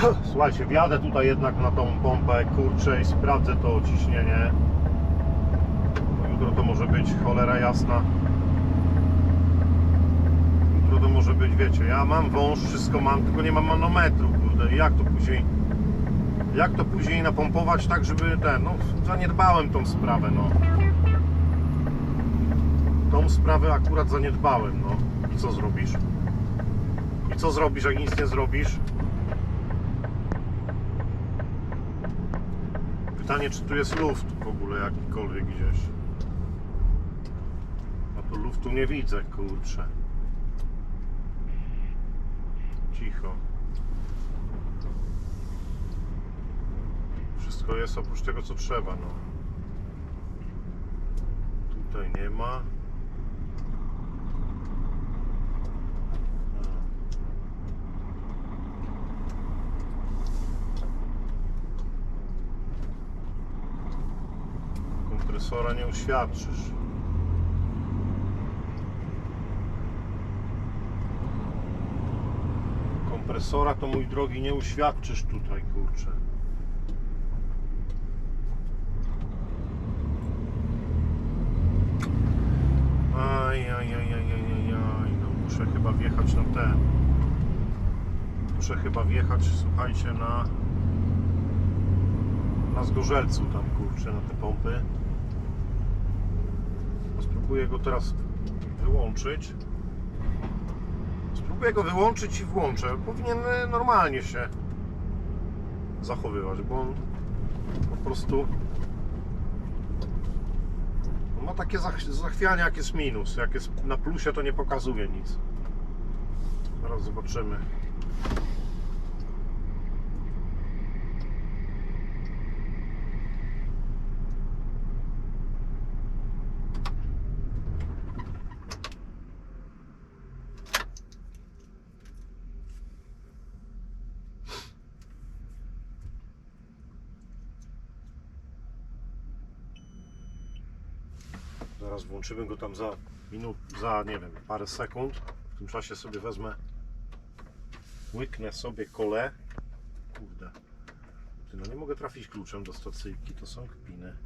Słuchajcie, wjadę tutaj jednak na tą pompę, kurczę i sprawdzę to ciśnienie. Jutro to może być cholera jasna. Jutro to może być, wiecie, ja mam wąż, wszystko mam, tylko nie mam manometru, kurde, jak to później, jak to później napompować tak, żeby ten, no zaniedbałem tą sprawę, no. Tą sprawę akurat zaniedbałem, no. I co zrobisz? I co zrobisz, jak nic nie zrobisz? Pytanie, czy tu jest luft w ogóle jakikolwiek gdzieś. A tu luftu nie widzę, kurczę. Cicho. Wszystko jest oprócz tego, co trzeba, no. Tutaj nie ma. Kompresora nie uświadczysz. Kompresora to mój drogi nie uświadczysz tutaj, kurczę. Aj, aj, aj, aj, aj, aj. No muszę chyba wjechać na ten. Muszę chyba wjechać, słuchajcie, na na zgorzelcu tam, kurczę, na te pompy. Spróbuję go teraz wyłączyć. Spróbuję go wyłączyć i włączę. Powinien e, normalnie się zachowywać, bo on po prostu ma takie zach- zachwianie jak jest minus. Jak jest na plusie to nie pokazuje nic. Zaraz zobaczymy. Zaraz włączymy go tam za minut, za nie wiem, parę sekund. W tym czasie sobie wezmę, łyknę sobie kole. Kurde. No nie mogę trafić kluczem do stacyjki, to są kpiny.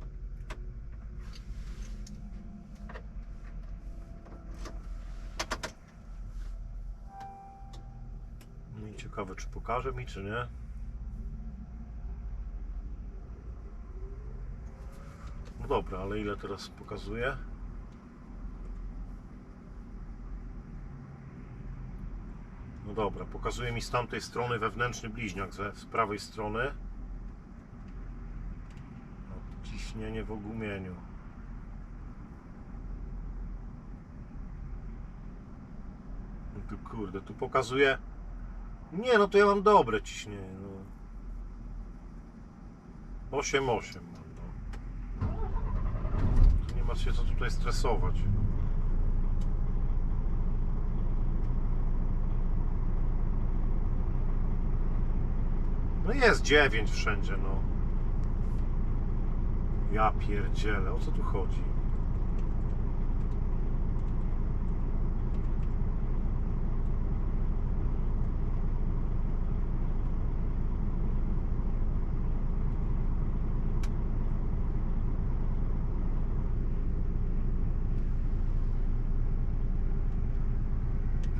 No i ciekawe, czy pokaże mi, czy nie. No dobra, ale ile teraz pokazuje? Dobra, pokazuje mi z tamtej strony wewnętrzny bliźniak z prawej strony. No, Ciśnienie w ogumieniu. No tu kurde, tu pokazuje. Nie, no to ja mam dobre ciśnienie. No. 8,8 mam. No. Tu nie ma się co tutaj stresować. No jest 9 wszędzie, no. Ja pierdzielę, o co tu chodzi?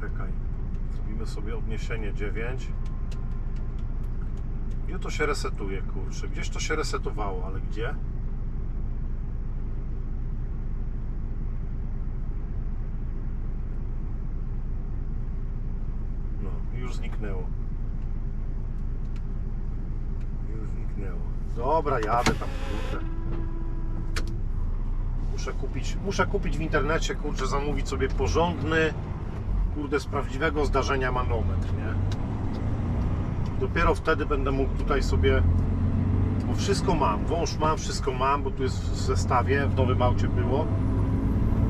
Czekaj. Sobie odniesienie 9. To się resetuje, kurczę. Gdzieś to się resetowało, ale gdzie? No, już zniknęło. Już zniknęło. Dobra, jadę tam, kurde. Muszę kupić, muszę kupić w internecie, kurczę, zamówić sobie porządny, kurde, z prawdziwego zdarzenia manometr, nie? Dopiero wtedy będę mógł tutaj sobie. Bo wszystko mam, wąż mam, wszystko mam, bo tu jest w zestawie, w nowym aucie było.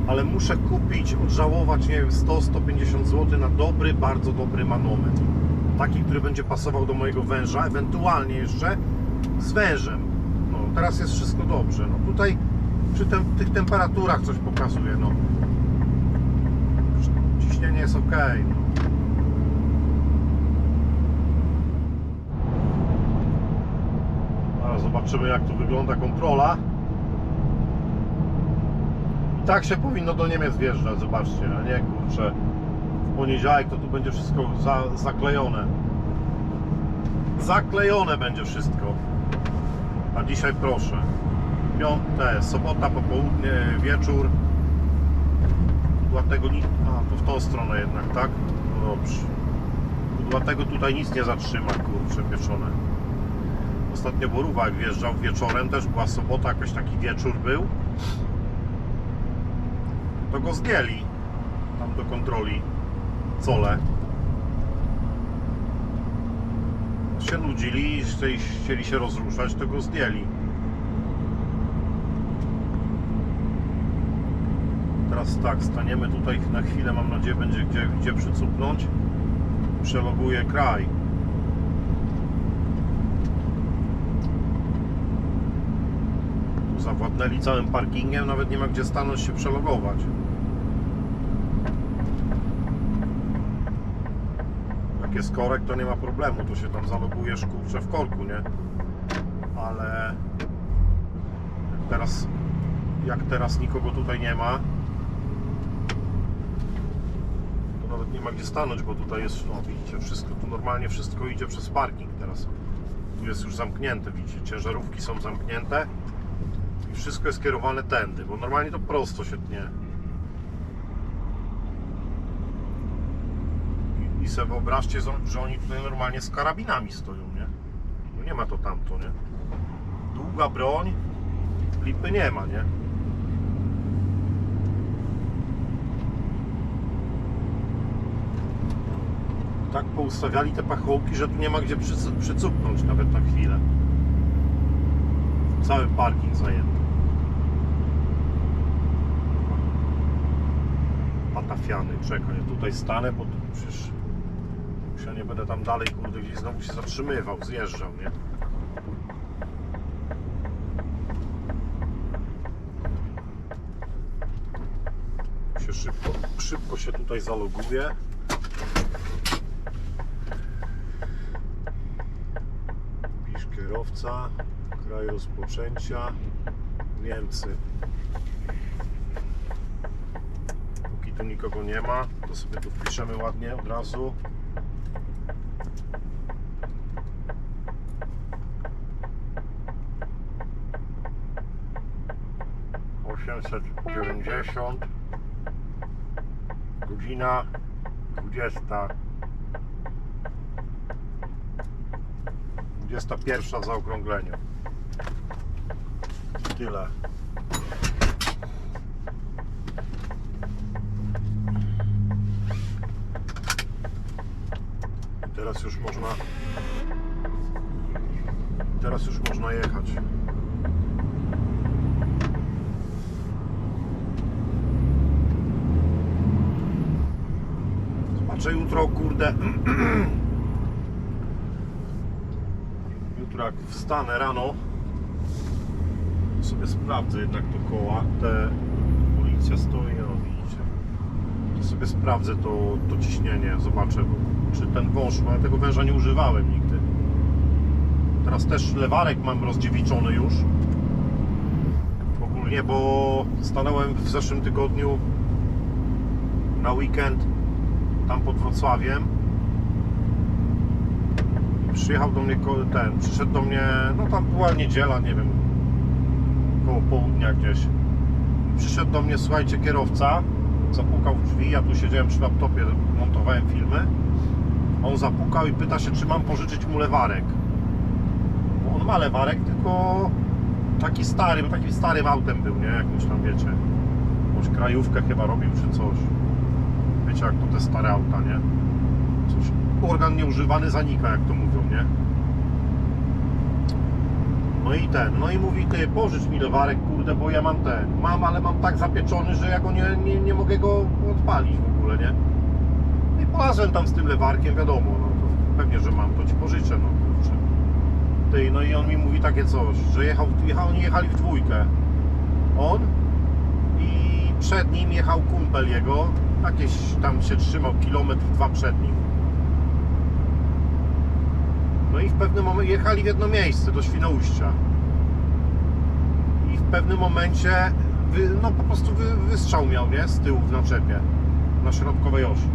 Ale muszę kupić, odżałować, nie wiem, 100-150 zł na dobry, bardzo dobry manometr. Taki, który będzie pasował do mojego węża, ewentualnie jeszcze z wężem. No, teraz jest wszystko dobrze. No tutaj przy tych temperaturach coś pokazuje. No. Ciśnienie jest ok. No. Zaraz zobaczymy jak tu wygląda kontrola. I tak się powinno do Niemiec wjeżdżać, zobaczcie, a nie kurczę. W poniedziałek to tu będzie wszystko za, zaklejone. Zaklejone będzie wszystko. A dzisiaj proszę. Piąte, sobota, popołudnie, wieczór. Dlatego nic. A, to w tą stronę jednak, tak? No dobrze. Dlatego tutaj nic nie zatrzyma, kurczę, pieczone. Ostatnio Boruwa wjeżdżał wieczorem, też była sobota, jakoś taki wieczór był. To go zdjęli tam do kontroli. Cole. Się nudzili i chcieli się rozruszać, to go zdjęli. Teraz tak, staniemy tutaj na chwilę, mam nadzieję będzie gdzie, gdzie przycupnąć. Przeloguję kraj. Tu zawładnęli całym parkingiem, nawet nie ma gdzie stanąć się przelogować. Jak jest korek, to nie ma problemu, to się tam zalogujesz kurczę w korku, nie? Ale jak teraz, jak teraz nikogo tutaj nie ma, to nawet nie ma gdzie stanąć, bo tutaj jest, no widzicie, wszystko, tu normalnie wszystko idzie przez parking teraz. Tu jest już zamknięte, widzicie, ciężarówki są zamknięte wszystko jest kierowane tędy, bo normalnie to prosto się tnie. I, i sobie wyobraźcie, że- oni tutaj normalnie z karabinami stoją, nie? No nie ma to tamto, nie? Długa broń, lipy nie ma, nie? tak poustawiali te pachołki, że tu nie ma gdzie przycu- przycupnąć nawet na chwilę. Cały parking zajęty. Patafiany, czekaj, ja tutaj stanę, bo przecież ja nie będę tam dalej, kurde, gdzieś znowu się zatrzymywał, zjeżdżał, nie? Się szybko, szybko się tutaj zaloguje. Pisz kierowca, kraj rozpoczęcia, Niemcy. Tu nikogo nie ma, to sobie tu wpiszemy ładnie od razu. Osiemset dziewięćdziesiąt godzina dwudziesta 21 w zaokrągleniu. Tyle. Teraz już można teraz już można jechać. Zobaczę jutro, kurde. Jutro jak wstanę rano, to sobie sprawdzę jednak dookoła. Te policja stoi, no widzicie. To sobie sprawdzę to, to ciśnienie, zobaczę, bo- czy ten wąż, bo ja tego węża nie używałem nigdy. Teraz też lewarek mam rozdziewiczony już. Ogólnie, bo stanąłem w zeszłym tygodniu na weekend tam pod Wrocławiem przyjechał do mnie ten, przyszedł do mnie, no tam była niedziela, nie wiem, koło południa gdzieś. Przyszedł do mnie, słuchajcie, kierowca, zapukał w drzwi, ja tu siedziałem przy laptopie, montowałem filmy. On zapukał i pyta się, czy mam pożyczyć mu lewarek. Bo on ma lewarek, tylko taki stary, bo takim starym autem był, nie? Jakimś tam, wiecie, jakąś krajówkę chyba robił czy coś. Wiecie, jak to te stare auta, nie? Coś, organ nieużywany zanika, jak to mówią, nie? No i ten, no i mówi, ty pożycz mi lewarek, kurde, bo ja mam ten, mam, ale mam tak zapieczony, że ja go nie, nie, nie mogę go odpalić w ogóle, nie? I polazłem tam z tym lewarkiem, wiadomo, no to pewnie, że mam, to ci pożyczę, no kurczę. No i on mi mówi takie coś, że jechał, jechał oni jechali w dwójkę. On i przed nim jechał kumpel jego, jakieś tam się trzymał kilometr, dwa przed nim. No i w pewnym momencie jechali w jedno miejsce do Świnoujścia. I w pewnym momencie no po prostu wy, wystrzał miał, nie? Z tyłu w naczepie. Na środkowej osi.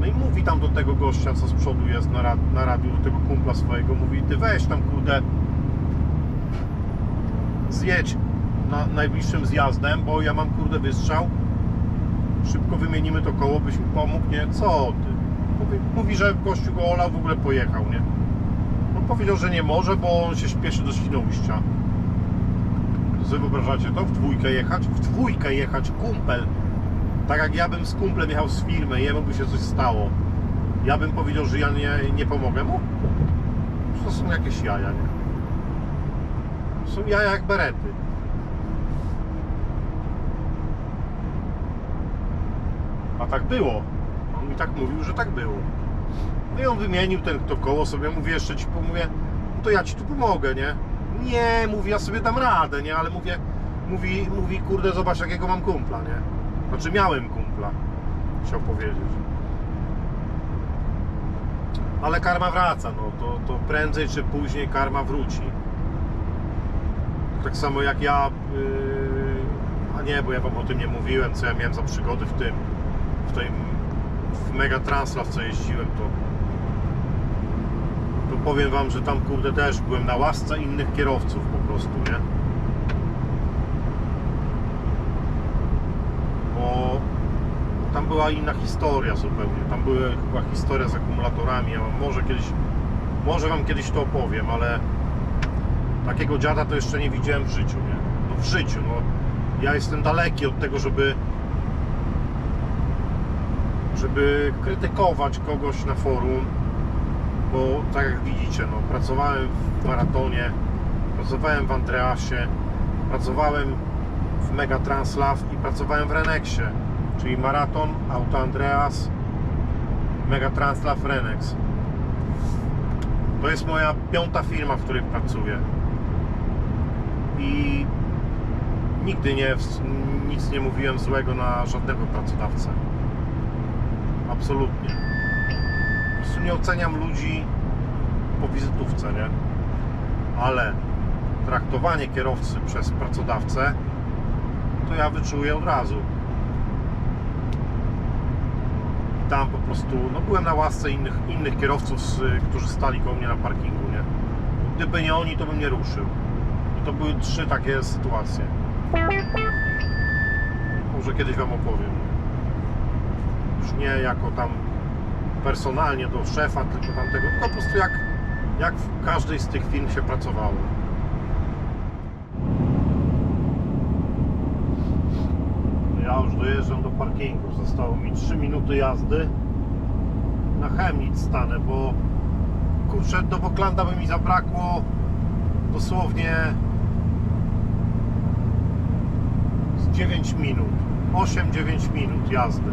No i mówi tam do tego gościa, co z przodu jest na, rad, na radiu, do tego kumpla swojego, mówi, ty weź tam kurde zjedź na najbliższym zjazdem, bo ja mam kurde wystrzał. Szybko wymienimy to koło, byś mi pomógł, nie? Co ty? Mówi, mówi że gościu go olał, w ogóle pojechał, nie? On powiedział, że nie może, bo on się śpieszy do Świnoujścia. Sobie wyobrażacie to? W dwójkę jechać? W dwójkę jechać, kumpel. Tak jak ja bym z kumplem jechał z firmy, jemu by się coś stało. Ja bym powiedział, że ja nie, nie pomogę mu? To są jakieś jaja, nie? To są jaja jak berety. A tak było. On mi tak mówił, że tak było. No i on wymienił ten to koło sobie, mówię, jeszcze ci pomówię, no to ja ci tu pomogę, nie? Nie, mówi, ja sobie dam radę, nie? Ale mówię, mówi, mówi, kurde, zobacz jakiego mam kumpla, nie? Znaczy miałem kumpla, chciał powiedzieć. Ale karma wraca, no to, to prędzej czy później karma wróci. Tak samo jak ja, yy, a nie, bo ja wam o tym nie mówiłem, co ja miałem za przygody w tym, w tym, w Mega Translaw, co jeździłem, to to powiem wam, że tam kurde też byłem na łasce innych kierowców po prostu, nie? Bo tam była inna historia zupełnie. Tam była chyba historia z akumulatorami. Ja może kiedyś, może wam kiedyś to opowiem, ale takiego dziada to jeszcze nie widziałem w życiu, nie? No w życiu, no. Ja jestem daleki od tego, żeby żeby krytykować kogoś na forum, bo tak jak widzicie, no, pracowałem w maratonie, pracowałem w Andreasie, pracowałem w Mega Translav i pracowałem w Renexie, czyli maraton, Auto Andreas, Mega Translav Renex. To jest moja piąta firma, w której pracuję. I nigdy nie, nic nie mówiłem złego na żadnego pracodawcę. Absolutnie po prostu nie oceniam ludzi po wizytówce, nie? Ale traktowanie kierowcy przez pracodawcę to ja wyczuję od razu. Tam po prostu, no byłem na łasce innych, innych kierowców, którzy stali koło mnie na parkingu, nie? Gdyby nie oni, to bym nie ruszył. I to były trzy takie sytuacje. Może kiedyś Wam opowiem. Już nie jako tam personalnie do szefa, tylko tamtego, tylko po prostu jak, jak w każdej z tych firm się pracowało. Ja już dojeżdżam do parkingu, zostało mi 3 minuty jazdy. Na Chemnitz stanę, bo kurczę, do Woklanda by mi zabrakło dosłownie z 9 minut, 8-9 minut jazdy.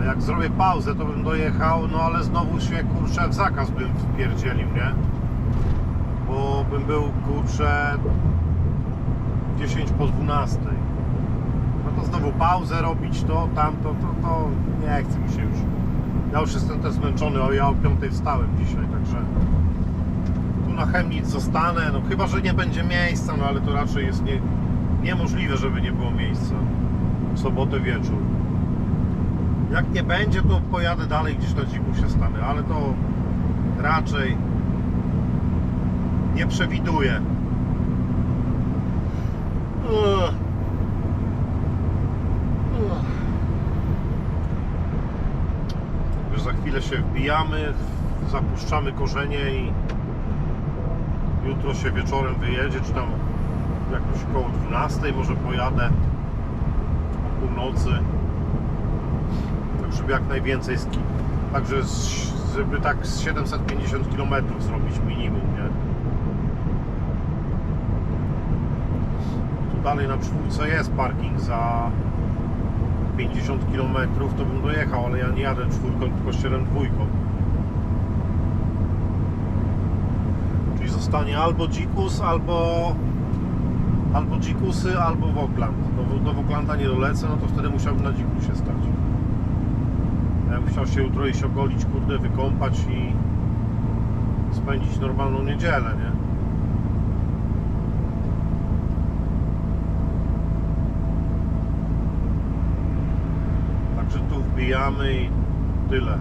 A jak zrobię pauzę, to bym dojechał, no ale znowu się kurczę w zakaz bym wpierdzielił, nie? Bo bym był kurczę 10 po 12. To znowu pauzę robić, to, tamto, to, to nie chce mi się już. Ja już jestem też zmęczony, o ja o 5 wstałem dzisiaj, także tu na Chemnitz zostanę, no chyba, że nie będzie miejsca, no ale to raczej jest nie, niemożliwe, żeby nie było miejsca w sobotę wieczór. Jak nie będzie, to pojadę dalej gdzieś na dziku się stanę, ale to raczej nie przewiduję. Ugh. Już za chwilę się wbijamy, zapuszczamy korzenie i jutro się wieczorem wyjedzie, czy tam jakoś koło 12 może pojadę o północy tak żeby jak najwięcej ski. Także żeby tak z 750 km zrobić minimum, nie? Tu dalej na czwórce jest parking za 50 km, to bym dojechał, ale ja nie jadę czwórką, tylko 7 dwójką. Czyli zostanie albo Dzikus, albo albo Dzikusy, albo Wokland. Do, do Woklanda nie dolecę, no to wtedy musiałbym na Dzikusie stać. Ja bym chciał się jutro iść ogolić, kurde, wykąpać i spędzić normalną niedzielę, nie? Także tu wbijamy i tyle.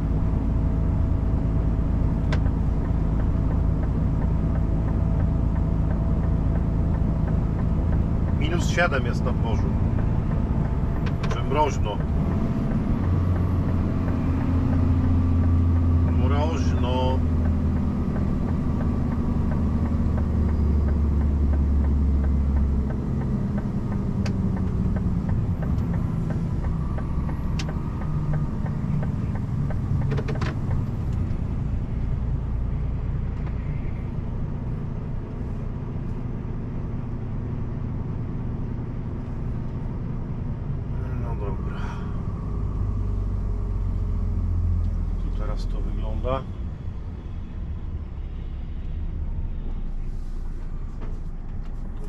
Minus 7 jest morzu. Że mroźno. Mroźno. No dobra. Tu teraz to wygląda.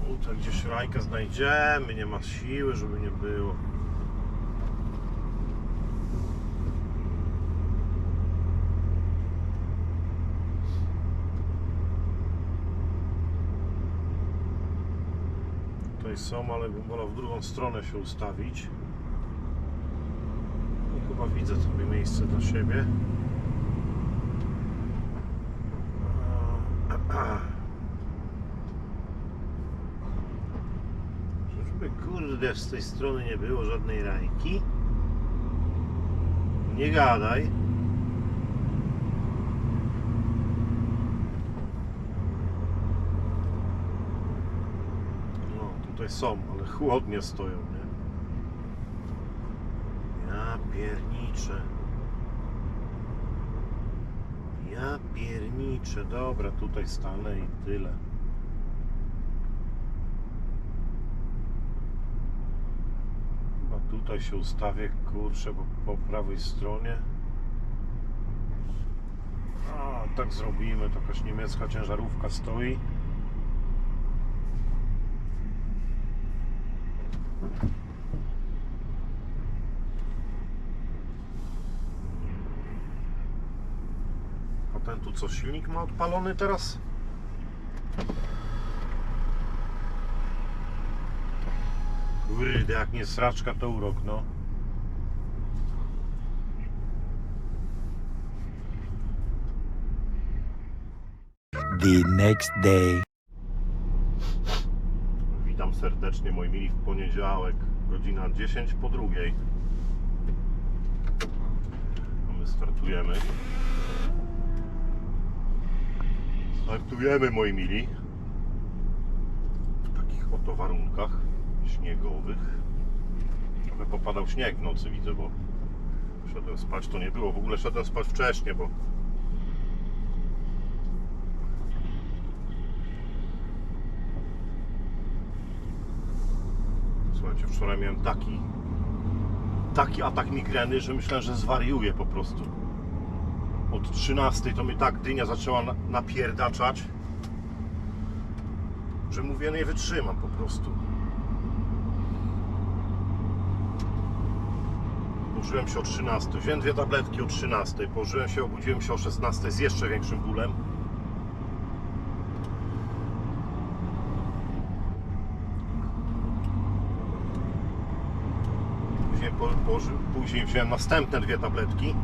Tutaj znajdziemy, nie ma siły, żeby nie było. Tutaj są, ale bym w drugą stronę się ustawić. I chyba widzę sobie miejsce dla siebie. Żeby kurde z tej strony nie było żadnej rajki. Nie gadaj. No, tutaj są, ale chłodnie stoją, nie? Ja pierniczę. Ja pierniczę. Dobra, tutaj stanę i tyle. Chyba tutaj się ustawię, kurczę, bo po prawej stronie. A, tak zrobimy. To jakaś niemiecka ciężarówka stoi. A ten tu co, silnik ma odpalony teraz? Kurde, jak nie sraczka, to urok, no. The next day. Witam serdecznie, moi mili, w poniedziałek, godzina 10 po drugiej. A my startujemy. Startujemy, moi mili. W takich oto warunkach śniegowych. Trochę popadał śnieg w nocy, widzę, bo szedłem spać, to nie było. W ogóle szedłem spać wcześnie, bo Słuchajcie, wczoraj miałem taki taki atak migreny, że myślałem, że zwariuję po prostu. Od 13 to mnie tak dynia zaczęła na- napierdaczać, że mówię, nie wytrzymam po prostu. Położyłem się o 13, wziąłem dwie tabletki o 13, położyłem się, obudziłem się o 16 z jeszcze większym bólem. Później, po, później wziąłem następne dwie tabletki.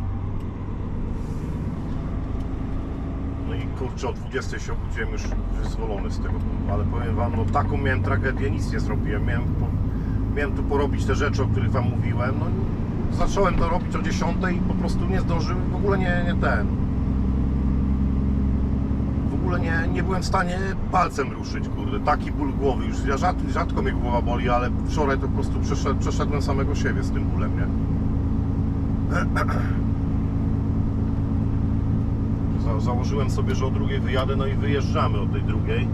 No i kurczę, o 20 się obudziłem już wyzwolony z tego bólu. Ale powiem Wam, no taką miałem tragedię, nic nie zrobiłem. Miałem, po, miałem tu porobić te rzeczy, o których Wam mówiłem. No, zacząłem to robić o 10 i po prostu nie zdążyłem, w ogóle nie, nie ten. W ogóle nie, nie byłem w stanie palcem ruszyć, kurde. Taki ból głowy już. Ja rzadko, mnie głowa boli, ale wczoraj to po prostu przeszedł, przeszedłem samego siebie z tym bólem, nie? Za, założyłem sobie, że o drugiej wyjadę, no i wyjeżdżamy o tej drugiej.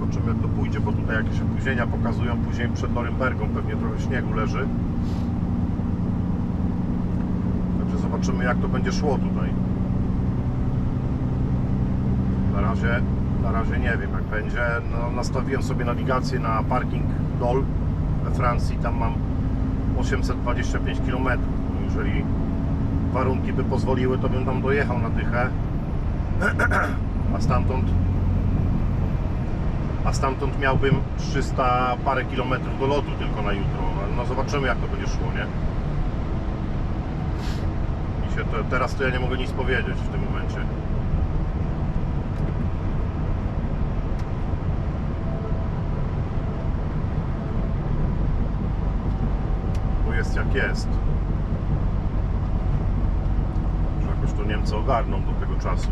Zobaczymy jak to pójdzie, bo tutaj jakieś opóźnienia pokazują. Później przed Norymbergą pewnie trochę śniegu leży. Także zobaczymy jak to będzie szło tutaj. Na razie, na razie nie wiem jak będzie. No, nastawiłem sobie nawigację na parking Dol we Francji. Tam mam 825 km. Jeżeli warunki by pozwoliły, to bym tam dojechał na dychę. a stamtąd a stamtąd miałbym 300 parę kilometrów do lotu tylko na jutro. No zobaczymy jak to będzie szło, nie? To, teraz to ja nie mogę nic powiedzieć w tym momencie. Bo jest jak jest. Że jakoś to Niemcy ogarną do tego czasu.